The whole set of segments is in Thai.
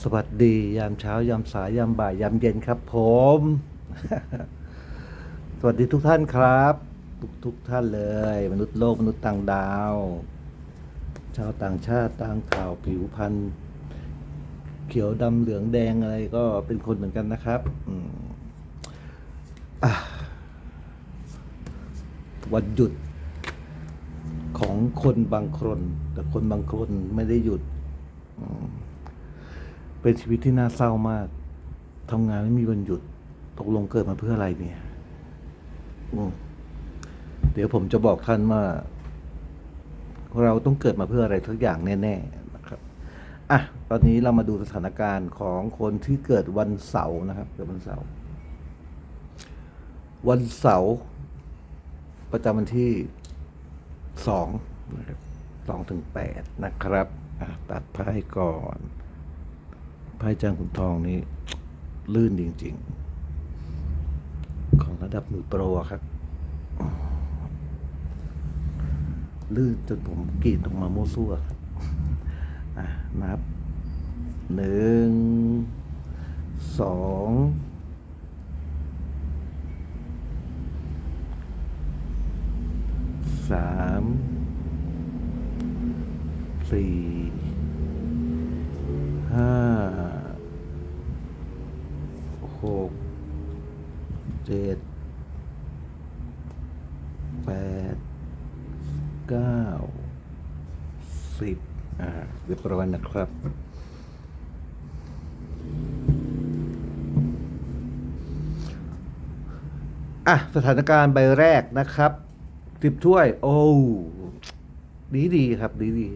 สวัสดียามเช้ายามสายยามบ่ายยามเย็นครับ ผม สวัสดีทุกท่านครับ ทุกทุกท่านเลย มนุษย์โลกมนุษย์ต่างดาว ชาวต่างชาติต่างข่าวผิวพันธุ์เขียวดำเหลืองแดงอะไรก็เป็นคนเหมือนกันนะครับวันหยุดของคนบางคน แต่คนบางคนไม่ได้หยุดอืม เป็นชีวิตที่น่าเศร้ามากทำงานไม่มีวันหยุด ตกลงเกิดมาเพื่ออะไรเนี่ยเดี๋ยวผมจะบอกท่านว่าเราต้องเกิดมาเพื่ออะไรทุกอย่างแน่ๆนะครับ อะ ตอนนี้เรามาดูสถานการณ์ของคนที่เกิดวันเสาร์นะครับ เกิดวันเสาร์ วันเสาร์ประจำวันที่สองนะครับสองถึงแปดนะครับ ตัดไพ่ก่อน ไพ่จางขุนทองนี้ ลื่นจริง ๆ ของระดับมือโปรครับ ลื่นจนผมกรีดออกมาโม้ซั่วครับอะนับหนึ่งสองสามสี่ห้า หกเจ็ดแปดเก้าสิบอ่าเรียบร้อยนะครับอะ สถานการณ์ใบแรกนะครับสิบถ้วย โอ้ดีดีครับ ดีดี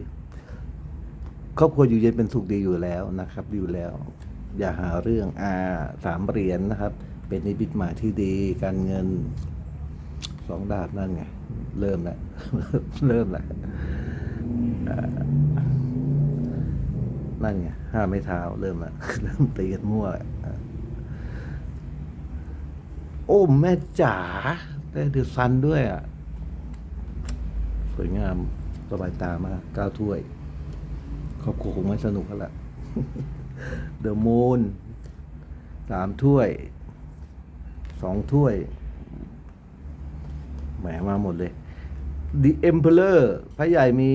ครอบครัวอยู่เย็นเป็นสุขดีอยู่แล้วนะครับ อยู่แล้ว อย่าหาเรื่องอ่าสามเหรียญนะครับ เป็นนิบิตหมายที่ดีการเงินสองดาบนั่นไง เริ่มแล้ว เริ่มแล้วนั่นไงห้าไม้เท้าเริ่มแล้วเริ่มตีกันมั่วแล้อ่าโอ้แม่จ๋าได้ดือซันด้วยอะ สวยงามสบายตามากเก้าถ้วย ครอบครัวคงไม่สนุกแล้วล่ะ ดอะมูนสามถ้วยสองถ้วย แหมมาหมดเลย The Emperor พระใหญ่มี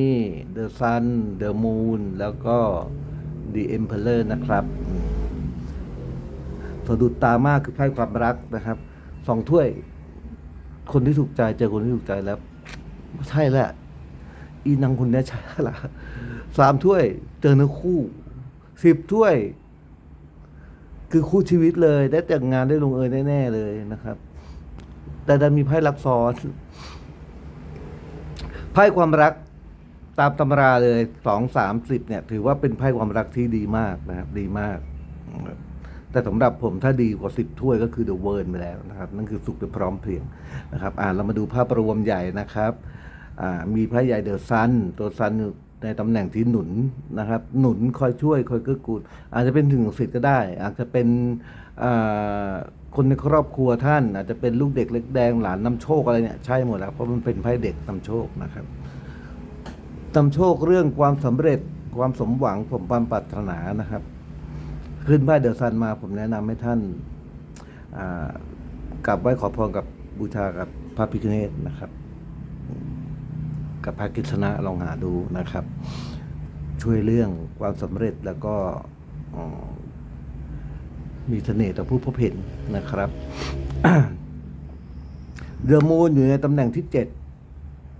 The Sun The Moon แล้วก็ The Emperor นะครับสะดุดตามากคือไพ่ความรักนะครับ สองถ้วย คนที่ถูกใจเจอคนที่ถูกใจแล้ว ใช่แหละ อีนางคนนี้ใช่ละสามถ้วย เจอเนื้อคู่สิบถ้วย คือคู่ชีวิตเลย ได้แต่งงานได้ลงเอยแน่ๆเลยนะครับ แต่ดันมีไพ่รักซ้อนไพ่ความรักตามตำราเลยสองสามสิบเนี่ย ถือว่าเป็นไพ่ความรักที่ดีมากนะครับ ดีมาก แต่สำหรับผมถ้าดีกว่าสิบถ้วยก็คือเดอะเวิร์นไปแล้วนะครับ นั่นคือสุขโดยพร้อมเพรียงนะครับ อ่าเรามาดูภาพรวมใหญ่นะครับ อ่ามีไพ่ใหญ่เดอะซันตัวซัน ในตำแหน่งที่หนุนนะครับ หนุนคอยช่วยคอยเกื้อกูลอาจจะเป็นถึงสิทธิ์ก็ได้ อาจจะเป็นคนในครอบครัวท่าน อาจจะเป็นลูกเด็กเล็กแดงหลานนำโชคอะไรเนี่ยใช่หมดแล้วเพราะมันเป็นไพ่เด็กนำโชคนะครับนำโชคเรื่องความสำเร็จความสมหวังผมความปรารถนานะครับ ขึ้นไพ่เดือะซันมาผมแนะนำให้ท่านกลับไหว้ขอพรกับบูชากับพระพิฆเนศนะครับ กับพระกิษณะลองหาดูนะครับ ช่วยเรื่องความสำเร็จแล้วก็มีเสน่ห์ต่อผู้พบเห็นนะครับเดอะมูนอยู่ในตำแหน่งที่เจ็ด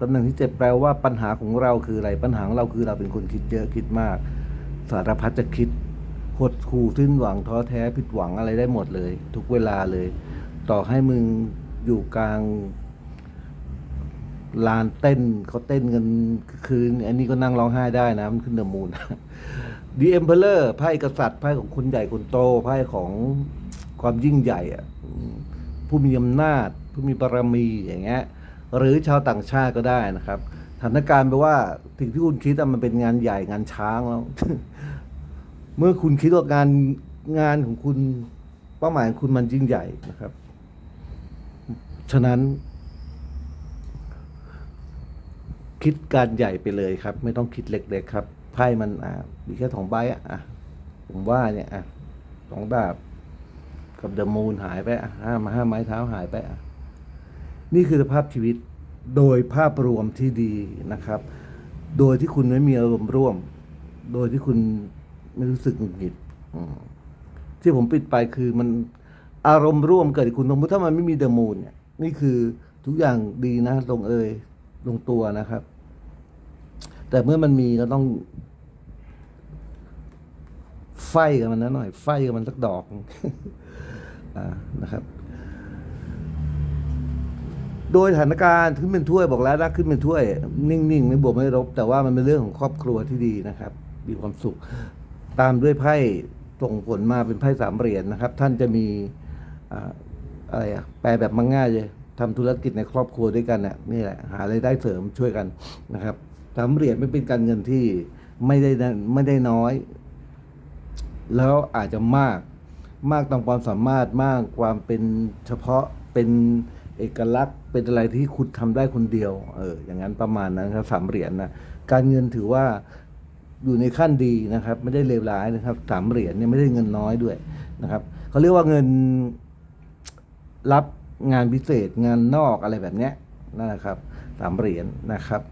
ตำแหน่งที่เจ็ดแปลว่าปัญหาของเราคืออะไรปัญหาของเราคือเราเป็นคนคิดเยอะคิดมาก สารพัดจะคิดหดขู่สิ้นหวังท้อแท้ผิดหวังอะไรได้หมดเลย ทุกเวลาเลย ต่อให้มึงอยู่กลาง ลานเต้นเขาเต้นกันคืน อันนี้ก็นั่งร้องไห้ได้นะ มันขึ้นเดอะมูนดีเอ็มเพลเลอร์ไพ่กษัตริย์ไพ่ของคนใหญ่คนโตไพ่ของความยิ่งใหญ่อะผู้มีอำนาจ ผู้มีบารมีอย่างเงี้ยหรือชาวต่างชาติก็ได้นะครับสถานการณ์แปลว่าสิ่งที่คุณคิดมันเป็นงานใหญ่งานช้างแล้ว เมื่อคุณคิดว่างานงานของคุณเป้าหมายของคุณมันยิ่งใหญ่นะครับ ฉะนั้น คิดการใหญ่ไปเลยครับ ไม่ต้องคิดเล็กๆครับไพ่มันอ่ามีแค่สองใบอะอะผมว่าเนี่ยอะสองดาบกับเดอะมูนหายไปอะห้ามาห้าไม้เท้าหายไปอะนี่คือสภาพชีวิตโดยภาพรวมที่ดีนะครับ โดยที่คุณไม่มีอารมณ์ร่วม โดยที่คุณไม่รู้สึกหงุดหงิดที่ผมปิดไปคือมันอารมณ์ร่วมเกิดคุณสมมติถ้ามันไม่มีเดอะมูนเนี่ยนี่คือทุกอย่างดีนะลงเอยลงตัวนะครับ แต่เมื่อมันมีก็ต้องไฟกับมันนะหน่อย ไฟกับมันสักดอกอ่านะครับ โดยสถานการณ์ขึ้นเป็นถ้วยบอกแล้วนะขึ้นเป็นถ้วย นิ่งๆไม่บวกไม่ลบแต่ว่ามันเป็นเรื่องของครอบครัวที่ดีนะครับ มีความสุข ตามด้วยไพ่ส่งผลมาเป็นไพ่สามเหรียญนะครับ ท่านจะมีอะไรอะแปลแบบมังง่ายเลยทำธุรกิจในครอบครัวด้วยกันน่ะนี่แหละหารายได้เสริมช่วยกันนะครับ สามเหรียญไม่เป็นการเงินที่ไม่ได้ไม่ได้น้อย แล้วอาจจะมากมากตามความสามารถมากความเป็นเฉพาะเป็นเอกลักษณ์เป็นอะไรที่คุณทำได้คนเดียว เออ อย่างนั้นประมาณนั้นครับสามเหรียญนะการเงินถือว่าอยู่ในขั้นดีนะครับ ไม่ได้เลวร้ายนะครับสามเหรียญเนี่ยไม่ได้เงินน้อยด้วยนะครับเขาเรียกว่าเงินรับงานพิเศษงานนอกอะไรแบบเนี้ยนั่นแหละครับสามเหรียญนะครับ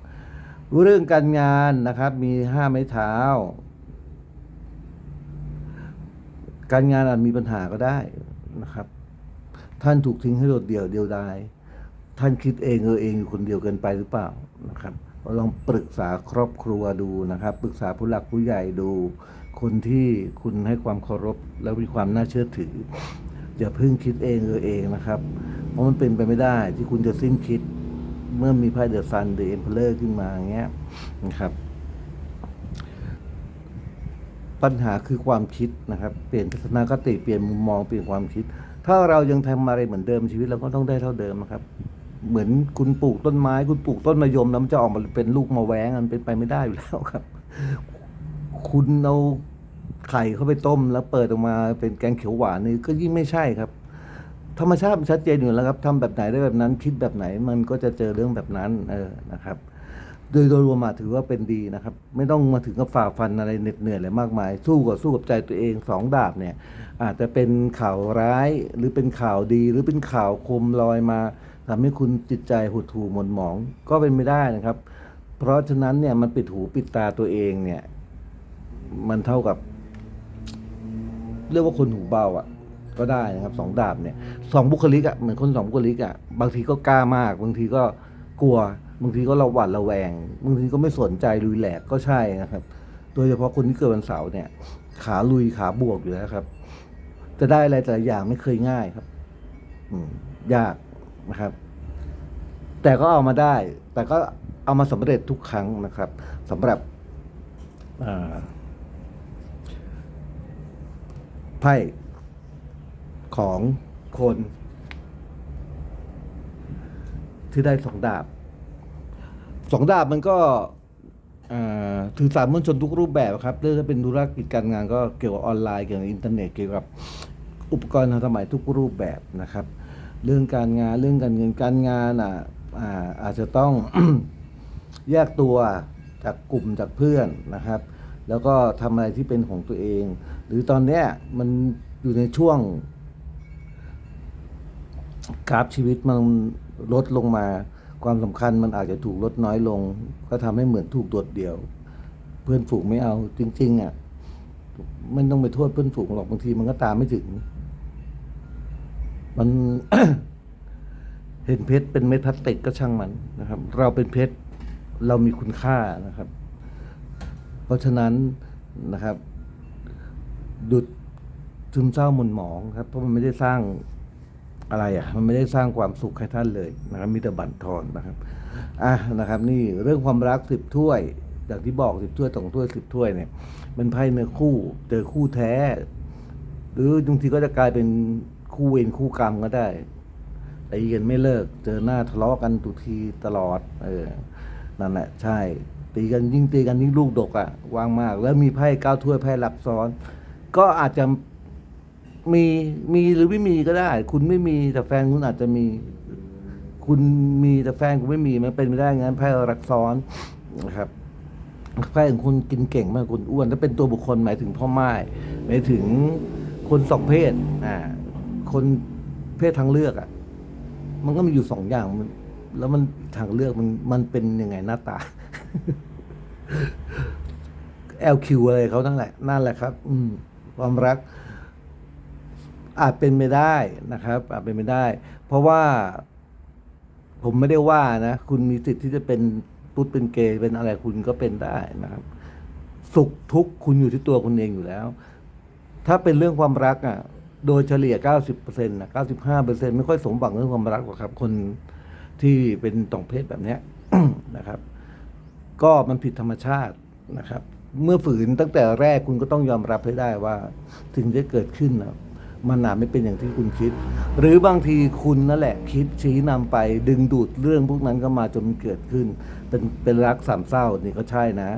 เรื่องการงานนะครับมีห้าไม้เท้า การงานอาจมีปัญหาก็ได้นะครับ ท่านถูกทิ้งให้โดดเดี่ยวเดียวดายท่านคิดเองเออเองอยู่คนเดียวเกินไปหรือเปล่านะครับลองปรึกษาครอบครัวดูนะครับ ปรึกษาผู้หลักผู้ใหญ่ดู คนที่คุณให้ความเคารพ แล้วมีความน่าเชื่อถือ อย่าเพิ่งคิดเองเออเองนะครับ เพราะมันเป็นไปไม่ได้ที่คุณจะสิ้นคิด เมื่อมีไพ่เดอะซันเดอะเอ็มเพลอร์ขึ้นมาอย่างเงี้ยนะครับ ปัญหาคือความคิดนะครับ เปลี่ยนทัศนคติเปลี่ยนมุมมองเปลี่ยนความคิด ถ้าเรายังทำอะไรเหมือนเดิมชีวิตเราก็ต้องได้เท่าเดิมนะครับ เหมือนคุณปลูกต้นไม้ คุณปลูกต้นมะยมแล้วมันจะออกมาเป็นลูกมะแวงมันเป็นไปไม่ได้อยู่แล้วครับ คุณเอาไข่เข้าไปต้มแล้วเปิดออกมาเป็นแกงเขียวหวานนี่ก็ยิ่งไม่ใช่ครับ ธรรมชาติมันชัดเจนอยู่แล้วครับทำแบบไหนได้แบบนั้น คิดแบบไหนมันก็จะเจอเรื่องแบบนั้นเออนะครับ โดยโดยรวมมาถือว่าเป็นดีนะครับ ไม่ต้องมาถึงกับฝ่าฟันอะไรเหน็ดเหนื่อยอะไรมากมาย สู้กับสู้กับใจตัวเองสองดาบเนี่ย อาจจะเป็นข่าวร้ายหรือเป็นข่าวดีหรือเป็นข่าวคมลอยมาทำให้คุณจิตใจหดหู่หม่นหมองก็เป็นไม่ได้นะครับ เพราะฉะนั้นเนี่ยมันปิดหูปิดตาตัวเองเนี่ย มันเท่ากับ เรียกว่าคนหูเบาอะ ก็ได้นะครับสองดาบเนี่ยสองบุคลิกอะเหมือนคนสองบุคลิกอะบางทีก็กล้ามาก บางทีก็กลัว บางทีก็ระหวัดระแวง บางทีก็ไม่สนใจลุยแหลกก็ใช่นะครับ โดยเฉพาะคนที่เกิดวันเสาร์เนี่ย ขาลุยขาบวกอยู่แล้วครับ จะได้อะไรแต่ละอย่างไม่เคยง่ายครับ อืมยากนะครับ แต่ก็เอามาได้ แต่ก็เอามาสำเร็จทุกครั้งนะครับสำหรับอ่าไพ่ ของคน ที่ได้สองดาบสองดาบมันก็ถือสารมวลชนทุกรูปแบบครับเรื่องถ้าเป็นธุรกิจการงานก็เกี่ยวกับออนไลน์เกี่ยวกับอินเทอร์เน็ตเกี่ยวกับอุปกรณ์ทันสมัยทุกรูปแบบนะครับ เรื่องการงานเรื่องการเงินการงานอะอาอาจจะต้องแยกตัวจากกลุ่มจากเพื่อนนะครับ แล้วก็ทำอะไรที่เป็นของตัวเอง หรือตอนเนี้ยมันอยู่ในช่วง กราฟชีวิตมันลดลงมา ความสำคัญมันอาจจะถูกลดน้อยลง ก็ทำให้เหมือนถูกโดดเดี่ยว เพื่อนฝูงไม่เอาจริง ๆ อะไม่ต้องไปโทษเพื่อนฝูงหรอกบางทีมันก็ตามไม่ถึง มันเห็นเพชรเป็นเม็ดพลาสติกก็ช่างมันนะครับ เราเป็นเพชรเรามีคุณค่านะครับ เพราะฉะนั้นนะครับ ดุดซึมเศร้าหม่นหมองครับ เพราะมันไม่ได้สร้าง อะไรอะมันไม่ได้สร้างความสุขให้ท่านเลยนะครับมีแต่บั่นทอนนะครับอะนะครับ นี่เรื่องความรักสิบถ้วยอย่างที่บอกสิบถ้วยสองถ้วยสิบถ้วยเนี่ยเป็นไพ่เนื้อคู่เจอคู่แท้ หรือบางทีก็จะกลายเป็นคู่เวรคู่กรรมก็ได้ตีกันไม่เลิก เจอหน้าทะเลาะกันทุกทีตลอด เออนั่นแหละใช่ ตีกันยิ่งตีกันยิ่งลูกดกอะ่ะวางมาก แล้วมีไพ่เก้าถ้วยไพ่รับซ้อน ก็อาจจะ มีมีหรือไม่มีก็ได้ คุณไม่มีแต่แฟนคุณอาจจะมี คุณมีแต่แฟนคุณไม่มีมันเป็นไม่ได้งั้นไพ่รักซ้อนนะครับไพ่ของคุณกินเก่งมากคุณอ้วนถ้าเป็นตัวบุคคลหมายถึงพ่อไม้หมายถึงคนสองเพศอ่าคนเพศทางเลือกอะ มันก็มีอยู่สองอย่างมันแล้วมันทางเลือกมันมันเป็นยังไงหน้าตา LQ อะไรเขาทั้งแหละนั่นแหละครับ อืมความรัก อาจเป็นไม่ได้นะครับอาจเป็นไม่ได้ เพราะว่าผมไม่ได้ว่านะคุณมีสิทธิ์ที่จะเป็นตุ๊ดเป็นเกย์เป็นอะไรคุณก็เป็นได้นะครับ สุขทุกข์คุณอยู่ที่ตัวคุณเองอยู่แล้ว ถ้าเป็นเรื่องความรักอะ โดยเฉลี่ย 90%นะ95%ไม่ค่อยสมหวังเรื่องความรักหรอกครับ คนที่เป็นต่องเพศแบบเนี้ยนะครับ ก็มันผิดธรรมชาตินะครับ เมื่อฝืนตั้งแต่แรกคุณก็ต้องยอมรับให้ได้ว่าสิ่งที่เกิดขึ้นนะ มันอาจไม่เป็นอย่างที่คุณคิด หรือบางทีคุณนั่นแหละคิดชี้นำไปดึงดูดเรื่องพวกนั้นก็มาจนมันเกิดขึ้น เป็นเป็นรักสามเศร้านี่ก็ใช่นะ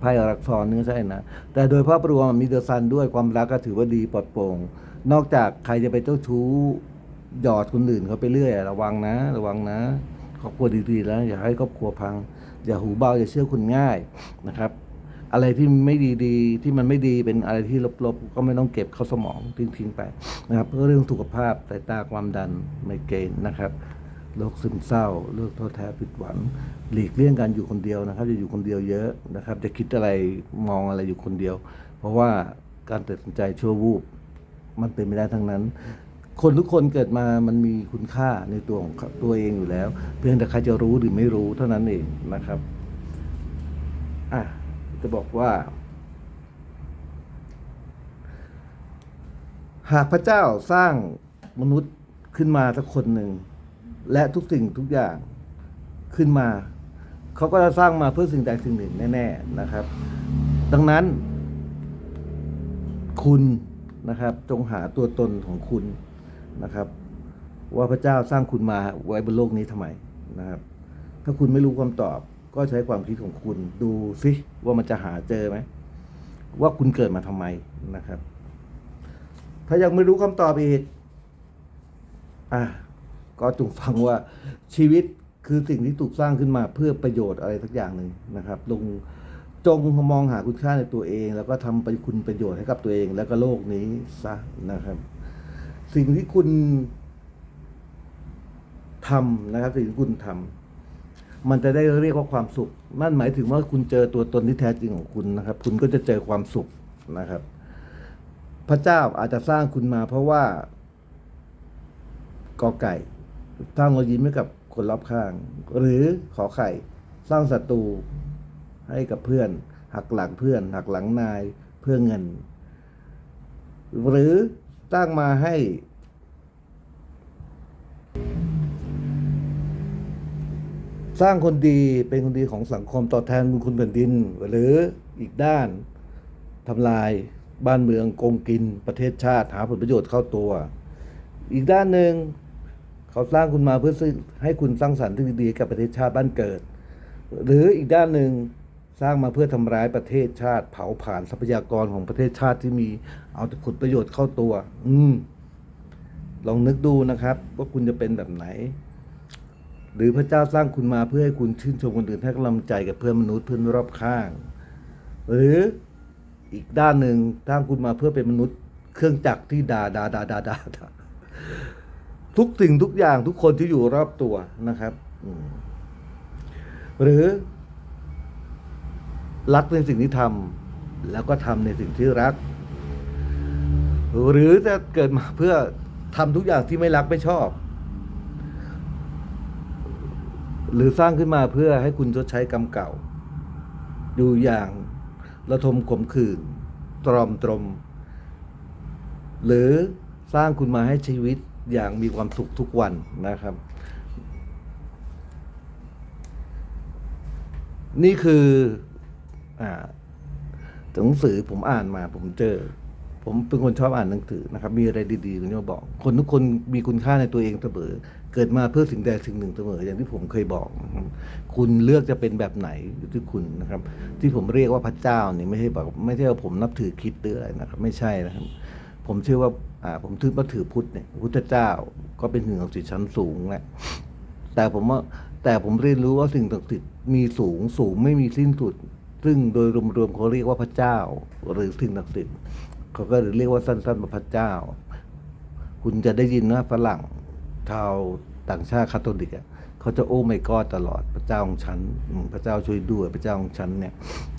ไพ่รักซ้อนนี่ก็ใช่นะ แต่โดยภาพรวมมีเดอะซันด้วยความรักก็ถือว่าดีปลอดโปร่งนอกจากใครจะไปเจ้าชู้หยอดคนอื่นเขาไปเรื่อยระวังนะ ระวังนะครอบครัวดีๆแล้วอย่าให้ครอบครัวพัง อย่าหูเบาอย่าเชื่อคุณง่ายนะครับ อะไรที่ไม่ดีๆ ที่มันไม่ดีเป็นอะไรที่ลบๆ ก็ไม่ต้องเก็บเข้าสมองทิ้งๆไปนะครับเพื่อเรื่องสุขภาพสายตาความดันไมเกรนนะครับโรคซึมเศร้าโรคท้อแท้ผิดหวัง หลีกเลี่ยงการอยู่คนเดียวนะครับ จะอยู่คนเดียวเยอะนะครับ จะคิดอะไรมองอะไรอยู่คนเดียว เพราะว่าการตัดสินใจชั่ววูบมันเป็นไม่ได้ทั้งนั้น คนทุกคนเกิดมามันมีคุณค่าในตัวของตัวเองอยู่แล้ว เพียงแต่ใครจะรู้หรือไม่รู้เท่านั้นเองนะครับอะ จะบอกว่า หากพระเจ้าสร้างมนุษย์ขึ้นมาสักคนหนึ่ง และทุกสิ่งทุกอย่างขึ้นมา เขาก็จะสร้างมาเพื่อสิ่งใดสิ่งหนึ่งแน่ ๆนะครับ ดังนั้น คุณนะครับ จงหาตัวตนของคุณนะครับ ว่าพระเจ้าสร้างคุณมาไว้บนโลกนี้ทำไมนะครับ ถ้าคุณไม่รู้คำตอบ ก็ใช้ความคิดของคุณดูสิว่ามันจะหาเจอไหมว่าคุณเกิดมาทำไมนะครับ ถ้ายังไม่รู้คำตอบอีกอะก็จงฟังว่าชีวิตคือสิ่งที่ถูกสร้างขึ้นมาเพื่อประโยชน์อะไรสักอย่างหนึ่งนะครับ ลงจงมองหาคุณค่าในตัวเอง แล้วก็ทำไปคุณประโยชน์ให้กับตัวเอง แล้วก็โลกนี้ซะนะครับ สิ่งที่คุณทำนะครับ สิ่งที่คุณทำ มันจะได้เรียกว่าความสุข นั่นหมายถึงว่าคุณเจอตัวตนที่แท้จริงของคุณนะครับ คุณก็จะเจอความสุขนะครับ พระเจ้าอาจจะสร้างคุณมาเพราะว่ากอไก่สร้างรอยยิ้มให้กับคนรอบข้าง หรือขอไข่ สร้างศัตรูให้กับเพื่อน หักหลังเพื่อน หักหลังนายเพื่อเงิน หรือสร้างมาให้ สร้างคนดีเป็นคนดีของสังคมตอบแทนบุญคุณแผ่นดิน หรืออีกด้านทำลายบ้านเมืองโกงกินประเทศชาติ หาผลประโยชน์เข้าตัว อีกด้านหนึ่งเขาสร้างคุณมาเพื่อให้คุณสร้างสรรค์ที่ดีๆกับประเทศชาติบ้านเกิด หรืออีกด้านหนึ่งสร้างมาเพื่อทำร้ายประเทศชาติ เผาผลาญทรัพยากรของประเทศชาติที่มีเอาแต่ผลประโยชน์เข้าตัว อืมลองนึกดูนะครับ ว่าคุณจะเป็นแบบไหน หรือพระเจ้าสร้างคุณมาเพื่อให้คุณชื่นชมคนอื่นให้กำลังใจกับเพื่อนมนุษย์เพื่อนรอบข้าง หรืออีกด้านหนึ่งสร้างคุณมาเพื่อเป็นมนุษย์ เครื่องจักรที่ด่าด่าด่าด่าด่าดาทุกสิ่งทุกอย่างทุกคนที่อยู่รอบตัวนะครับหรือ รักในสิ่งที่ทำแล้วก็ทำในสิ่งที่รัก หรือจะเกิดมาเพื่อทำทุกอย่างที่ไม่รักไม่ชอบ หรือสร้างขึ้นมาเพื่อให้คุณชดใช้กรรมเก่าอยู่อย่างระทมขมขื่นตรอมตรม หรือสร้างคุณมาให้ชีวิตอย่างมีความสุขทุกวันนะครับ นี่คืออหนังสือผมอ่านมาผมเจอ ผมเป็นคนชอบอ่านหนังสือนะครับ มีอะไรดีๆผมจะมบอก คนทุกคนมีคุณค่าในตัวเองเสมอ เกิดมาเพื่อสิ่งใดสิ่งหนึ่งเสมออย่างที่ผมเคยบอก คุณเลือกจะเป็นแบบไหนอยู่ที่คุณนะครับ ที่ผมเรียกว่าพระเจ้าเนี่ยไม่ใช่แบบไม่ใช่ว่าผมนับถือคิดหรืออะไรนะครับ ไม่ใช่นะครับ ผมเชื่อว่าอ่าผมถือว่าถือพุทธเนี่ยพุทธเจ้าก็เป็นสิ่งศักดิ์สิทธิ์ชั้นสูงแหละแต่ผมว่าแต่ผมเรียนรู้ว่าสิ่งศักดิ์สิทธิ์มีสูงสูงไม่มีสิ้นสุด ซึ่งโดยรวมๆเขาเรียกว่าพระเจ้า หรือสิ่งศักดิ์สิทธิ์เขาก็เรียกว่าสั้นๆว่าพระเจ้า คุณจะได้ยินว่าฝรั่ง ชาวต่างชาติคาทอลิกอะเขาจะโอ้ไม่กอดตลอดพระเจ้าของฉันพระเจ้าช่วยด้วยพระเจ้าของฉันเนี่ย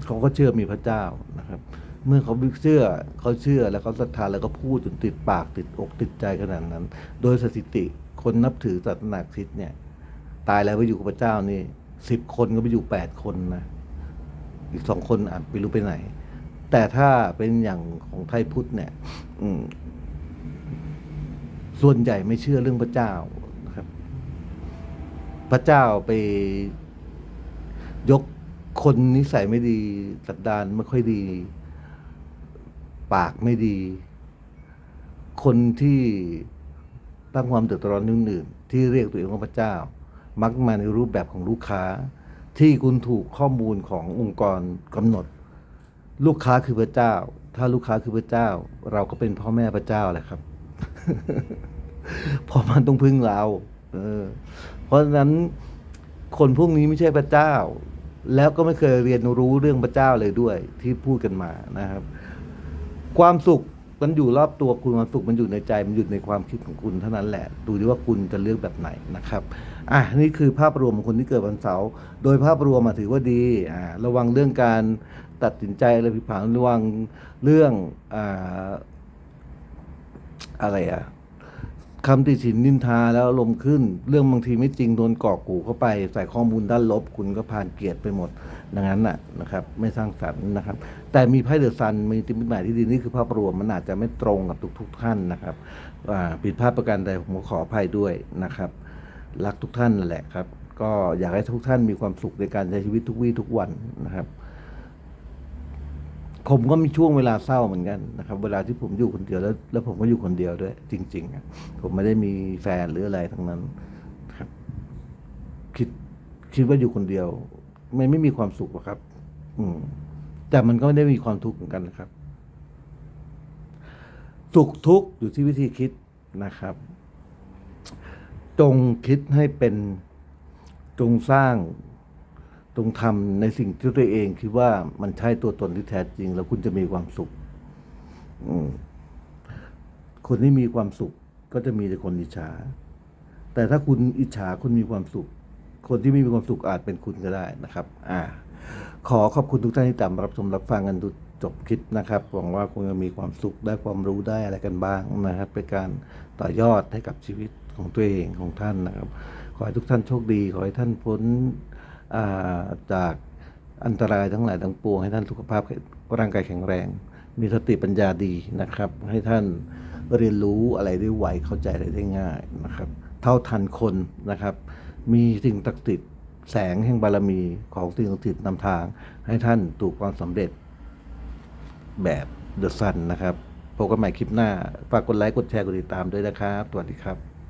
เขาก็เชื่อมีพระเจ้านะครับ เมื่อเขาเชื่อเขาเชื่อแล้วเขาศรัทธาแล้วก็พูดจนติดปากติดอกติดใจขนาดนั้น โดยสถิติคนนับถือศาสนาคริสต์เนี่ย ตายแล้วไปอยู่กับพระเจ้านี่สิบคนก็ไปอยู่แปดคนนะอีกสองคนอาจไม่รู้ไปไหน แต่ถ้าเป็นอย่างของไทยพุทธเนี่ย ส่วนใหญ่ไม่เชื่อเรื่องพระเจ้านะครับ พระเจ้าไปยกคนนิสัยไม่ดีสัตดานไม่ค่อยดี ปากไม่ดี คนที่ตั้งความเดือดร้อนอื่นๆที่เรียกตัวเองว่าพระเจ้า มักมาในรูปแบบของลูกค้า ที่คุณถูกข้อมูลขององค์กรกำหนด ลูกค้าคือพระเจ้า ถ้าลูกค้าคือพระเจ้า เราก็เป็นพ่อแม่พระเจ้าแหละครับ เพราะมันต้องพึ่งเรา เออ เพราะฉะนั้นคนพวกนี้ไม่ใช่พระเจ้า แล้วก็ไม่เคยเรียนรู้เรื่องพระเจ้าเลยด้วย ที่พูดกันมานะครับ ความสุขมันอยู่รอบตัวคุณความสุขมันอยู่ในใจมันอยู่ในความคิดของคุณเท่านั้นแหละ ดูดิว่าคุณจะเลือกแบบไหนนะครับอะนี่คือภาพรวมของคนที่เกิดวันเสาร์โดยภาพรวมมาถือว่าดีอ่าระวังเรื่องการตัดสินใจอะไรผิดพลาดระวังเรื่องอ่า อะไรอะคำติฉินนินทาแล้วอารมขึ้น เรื่องบางทีไม่จริงโดนกอกกูเข้าไป ใส่ข้อมูลด้านลบ คุณก็ผ่านเกียรติไปหมด ดังนั้นน่ะนะครับ ไม่สร้างสรรค์นะครับ แต่มีไพ่เดอะซันมีติมิตหมายที่ดีนี่คือภาพรวมมันอาจจะไม่ตรงกับทุกๆท่านนะครับอ่าผิดพลาดประการใดผมขออภัยด้วยนะครับ รักทุกท่านนั่นแหละครับ ก็อยากให้ทุกท่านมีความสุขในการใช้ชีวิตทุกวี่ทุกวันนะครับ ผมก็มีช่วงเวลาเศร้าเหมือนกันนะครับ เวลาที่ผมอยู่คนเดียวแล้ว แล้วผมก็อยู่คนเดียวด้วย จริงๆผมไม่ได้มีแฟนหรืออะไรทั้งนั้นครับ คิดคิดว่าอยู่คนเดียว ไมันไม่มีความสุขหรอกครับ อืม แต่มันก็ไม่ได้มีความทุกข์เหมือนกันนะครับ สุขทุกข์อยู่ที่วิธีคิดนะครับ จงคิดให้เป็นจงสร้าง งทำในสิ่งที่ตัวเองคิดว่ามันใช่ตัวตนที่แท้จริง แล้วคุณจะมีความสุขคนที่มีความสุขก็จะมีแต่คนอิจฉา แต่ถ้าคุณอิจฉาคุณมีความสุข คนที่ไม่มีความสุขอาจเป็นคุณก็ได้นะครับ อ่า ขอขอบคุณทุกท่านที่ตามรับชมรับฟังกันจบคลิปนะครับหวังว่าคงจะมีความสุขได้ความรู้ได้อะไรกันบ้างนะครับเป็นการต่อยอดให้กับชีวิตของตัวเองของท่านนะครับ ขอให้ทุกท่านโชคดี ขอให้ท่านพ้น จากอันตรายทั้งหลายทั้งปวง ให้ท่านสุขภาพร่างกายแข็งแรง มีสติปัญญาดีนะครับ ให้ท่านเรียนรู้อะไรได้ไวเข้าใจอะไรได้ง่ายนะครับ เท่าทันคนนะครับ มีสิ่งศักดิ์สิแสงแห่งบารมีของสิ่งศักดิ์สิทธิ์นำทาง ให้ท่านสู่ความสำเร็จแบบเดอะซันนะครับพบกันใหม่คลิปหน้า ฝากกดไลค์ กดแชร์ กดติดตามด้วยนะครับ สวัสดีครับ